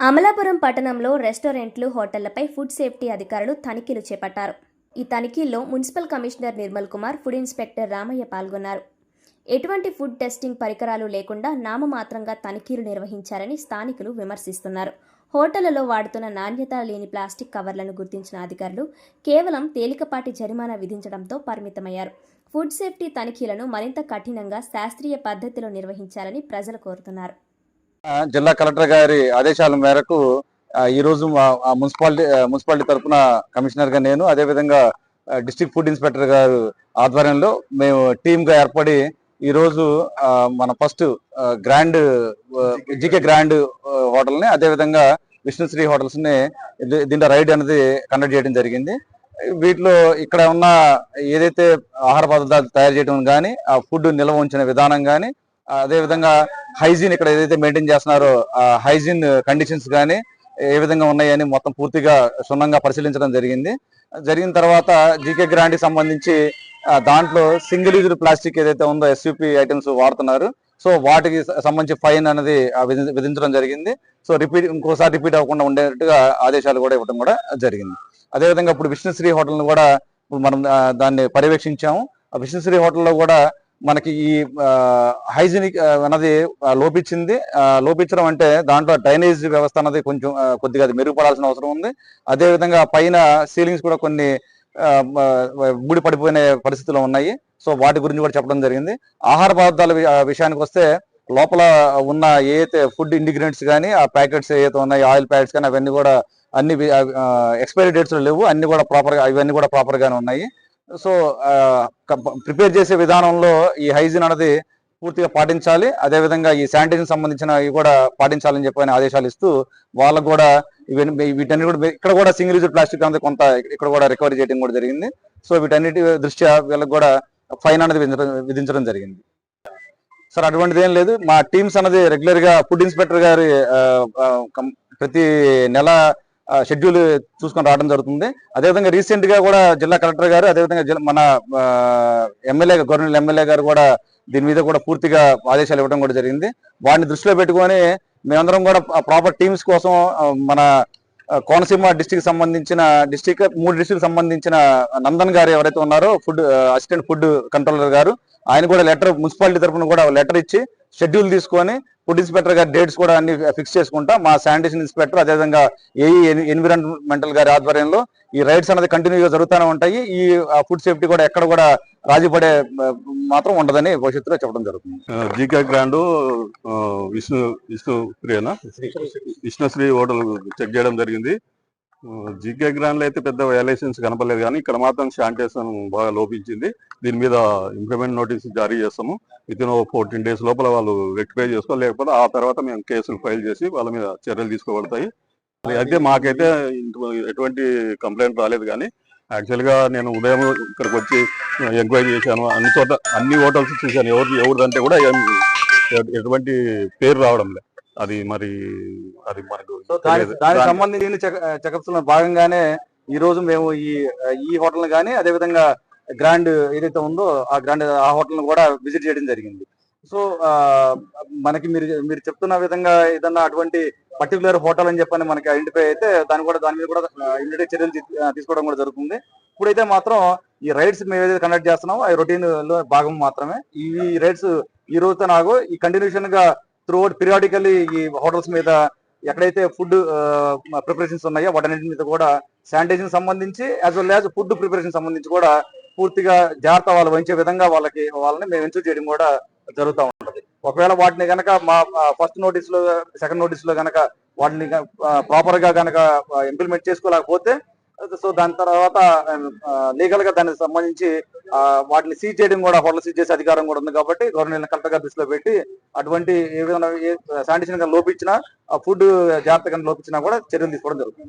అమలాపురం పట్టణంలో రెస్టారెంట్లు హోటళ్ళపై food safety అధికారులు తనిఖీలు చేపట్టారు. ఈ తనిఖీల్లో municipal commissioner Nirmal Kumar food inspector Ramaiah పాల్గొన్నారు. ఎటువంటి ఫుడ్ టెస్టింగ్ పరికరాలు లేకుండా నామమాత్రంగా తనిఖీలు నిర్వహించారని స్థానికులు విమర్శిస్తున్నారు. హోటళ్ళలో వాడుతున్న నాణ్యత లేని ప్లాస్టిక్ కవర్లను గుర్తించిన అధికారులు కేవలం తేలికపాటి జరిమానా విధించడంతో పరిమితమయ్యారు. ఫుడ్ సేఫ్టీ తనిఖీలను మరింత కఠినంగా శాస్త్రీయ పద్ధతిలో నిర్వహించాలని ప్రజలు కోరుతున్నారు. జిల్లా కలెక్టర్ గారి ఆదేశాల మేరకు ఈరోజు మున్సిపాలిటీ మున్సిపాలిటీ తరఫున కమిషనర్గా నేను అదేవిధంగా డిస్టిక్ ఫుడ్ ఇన్స్పెక్టర్ గారు ఆధ్వర్యంలో మేము టీమ్గా ఏర్పడి ఈరోజు మన first grand GK GK grand హోటల్ని అదేవిధంగా విష్ణుశ్రీ హోటల్స్ని దీంట్లో రైడ్ అనేది కండక్ట్ చేయడం జరిగింది. వీటిలో ఇక్కడ ఉన్న ఏదైతే ఆహార పదార్థాలు తయారు చేయడం కానీ ఆ ఫుడ్ నిల్వ ఉంచిన విధానం కానీ అదేవిధంగా హైజీన్ ఇక్కడ ఏదైతే మెయింటైన్ చేస్తున్నారో ఆ హైజీన్ కండిషన్స్ కానీ ఏ విధంగా ఉన్నాయని మొత్తం పూర్తిగా క్షుణ్ణంగా పరిశీలించడం జరిగింది. జరిగిన తర్వాత జీకే గ్రాండ్కి సంబంధించి దాంట్లో సింగిల్ యూజ్ ప్లాస్టిక్ ఏదైతే ఉందో ఎస్యూపీ ఐటమ్స్ వాడుతున్నారు. సో వాటికి సంబంధించి ఫైన్ అనేది విధించడం జరిగింది. సో రిపీట్ ఇంకోసారి రిపీట్ అవ్వకుండా ఉండేట్టుగా ఆదేశాలు కూడా ఇవ్వడం కూడా జరిగింది. అదేవిధంగా ఇప్పుడు విష్ణుశ్రీ హోటల్ను కూడా ఇప్పుడు మనం దాన్ని పర్యవేక్షించాము. ఆ విష్ణుశ్రీ హోటల్లో కూడా మనకి ఈ హైజీనిక్ అన్నది లోపించింది. లోపించడం అంటే దాంట్లో డ్రైనేజ్ వ్యవస్థ అన్నది కొంచెం కొద్దిగా అది మెరుగుపడాల్సిన అవసరం ఉంది. అదేవిధంగా పైన సీలింగ్స్ కూడా కొన్ని ఆ, పడిపోయిన పరిస్థితులు ఉన్నాయి. సో వాటి గురించి కూడా చెప్పడం జరిగింది. ఆహార పదార్థాల విషయానికి వస్తే లోపల ఉన్న ఏదైతే ఫుడ్ ఇంగ్రీడియంట్స్ కానీ ఆ ప్యాకెట్స్ ఏదైతే ఉన్నాయి ఆయిల్ ప్యాకెట్స్ కానీ అవన్నీ కూడా అన్ని ఎక్స్పైరీ డేట్స్ లేవు. అన్ని కూడా ప్రాపర్గా అవన్నీ ఇవన్నీ కూడా ప్రాపర్గానే ఉన్నాయి. సో ప్రిపేర్ చేసే విధానంలో ఈ హైజీన్ అనేది పూర్తిగా పాటించాలి. అదే విధంగా ఈ శానిటైజేషన్ సంబంధించిన ఇవి కూడా పాటించాలని చెప్పని ఆదేశాలు ఇస్తూ వాళ్ళకు కూడా ఇవన్నీ వీటన్ని కూడా ఇక్కడ కూడా సింగిల్ యూజ్ ప్లాస్టిక్ అనేది కొంత ఇక్కడ కూడా రికవరీ చేయడం కూడా జరిగింది. సో వీటన్నిటి దృష్ట్యా వీళ్ళకి కూడా ఫైన్ అనేది విధించడం విధించడం జరిగింది. సార్ అటువంటిది ఏం లేదు. మా టీమ్స్ అనేది రెగ్యులర్గా ఫుడ్ ఇన్స్పెక్టర్ గారి కం- ప్రతి నెల షెడ్యూల్ చూసుకొని రావడం జరుగుతుంది. అదేవిధంగా రీసెంట్గా కూడా జిల్లా కలెక్టర్ గారు అదేవిధంగా జిల్లా- మన ఎమ్మెల్యే గవర్నర్ ఎమ్మెల్యే గారు కూడా దీని మీద కూడా పూర్తిగా ఆదేశాలు ఇవ్వడం కూడా జరిగింది. వాటిని దృష్టిలో పెట్టుకొని మేమందరం కూడా ప్రాపర్ టీమ్స్ కోసం మన కోనసీమ డిస్టిక్ సంబంధించిన డిస్టిక్ మూడు డిస్టిక్ సంబంధించిన నందన్ గారు ఎవరైతే ఉన్నారో ఫుడ్ అసిస్టెంట్ ఫుడ్ కంట్రోలర్ గారు ఆయన కూడా లెటర్ మున్సిపాలిటీ తరఫున కూడా లెటర్ ఇచ్చి షెడ్యూల్ తీసుకొని ఫుడ్ ఇన్స్పెక్టర్ గారి డేట్స్ కూడా అన్ని ఫిక్స్ చేసుకుంటా మా శానిటేషన్ ఇన్స్పెక్టర్ అదేవిధంగా ఏఈ ఎన్విరాన్మెంటల్ గారి ఆధ్వర్యంలో ఈ రైడ్స్ అనేది కంటిన్యూగా జరుగుతూనే ఉంటాయి. ఈ ఫుడ్ సేఫ్టీ కూడా ఎక్కడ కూడా రాజీ పడే మాత్రం ఉండదని భవిష్యత్తులో చెప్పడం జరుగుతుంది. జీకే గ్రాండ్ విష్ణు విష్ణు ప్రియనా? విష్ణుశ్రీ హోటల్ చెక్ చేయడం జరిగింది. జీకే గ్రాండ్లో అయితే పెద్ద వైలేషన్స్ కనపడలేదు కానీ ఇక్కడ మాత్రం శానిటేషన్ బాగా లోపించింది. దీని మీద ఇంప్లిమెంట్ నోటీస్ జారీ చేస్తాము. విత్ ఇన్ ఫోర్టీన్ డేస్ లోపల వాళ్ళు రెక్టిఫై చేసుకోవాలి. లేకపోతే ఆ తర్వాత మేము కేసులు ఫైల్ చేసి వాళ్ళ మీద చర్యలు తీసుకోబడతాయి. అయితే మాకైతే ఎటువంటి కంప్లైంట్ రాలేదు కానీ యాక్చువల్గా నేను ఉదయం ఇక్కడికి వచ్చి ఎంక్వైరీ చేశాను. అన్ని చోట అన్ని హోటల్స్ చూశాను. ఎవరు ఎవరిదంటే కూడా ఎటువంటి పేరు రావడం లేదు. అది మరి అది మనకు. దానికి దాని- సంబంధించిన చెకప్స్లో భాగంగానే ఈ రోజు మేము ఈ ఈ హోటల్ కానీ అదే విధంగా గ్రాండ్ ఏదైతే ఉందో ఆ గ్రాండ్ ఆ హోటల్ కూడా విజిట్ చేయడం జరిగింది. సో మనకి మీరు మీరు చెప్తున్న విధంగా ఏదన్నా అటువంటి పర్టికులర్ హోటల్ అని చెప్పని మనకి ఐడెంటిఫై అయితే దాని కూడా దాని మీద కూడా ఇమీడియట్ చర్యలు తీసుకోవడం కూడా జరుగుతుంది. ఇప్పుడైతే మాత్రం ఈ రైడ్స్ మేము ఏదైతే కండక్ట్ చేస్తున్నామో ఆ రొటీన్లో భాగం మాత్రమే. ఈ రైడ్స్ ఈ రోజుతో నాకు ఈ కంటిన్యూషన్గా త్రూ పీరియాడికల్లీ ఈ హోటల్స్ మీద ఎక్కడైతే ఫుడ్ ప్రిపరేషన్స్ ఉన్నాయో వాటన్నిటి మీద కూడా శానిటైజేషన్ సంబంధించి as well as food preparation సంబంధించి కూడా పూర్తిగా జాగ్రత్త వాళ్ళు వహించే విధంగా వాళ్ళకి వాళ్ళని మేము ఎన్సూర్ చేయడం కూడా జరుగుతూ ఉంటుంది. ఒకవేళ వాటిని కనుక మా ఫస్ట్ నోటీస్లో సెకండ్ నోటీస్లో కనుక గనక వాటిని ప్రాపర్గా గనక ఇంప్లిమెంట్ చేసుకోలేకపోతే సో దాని తర్వాత లీగల్గా దానికి సంబంధించి వాటిని సీజ్ చేయడం కూడా హోటల్ సీజ్ చేసే అధికారం కూడా ఉంది కాబట్టి గవర్నమెంట్ కలెక్టర్ గారి దృష్టిలో పెట్టి అటువంటి ఏ విధంగా శానిటేషన్ లోపించినా ఫుడ్ జాగ్రత్తగా లోపించినా కూడా చర్యలు తీసుకోవడం జరుగుతుంది.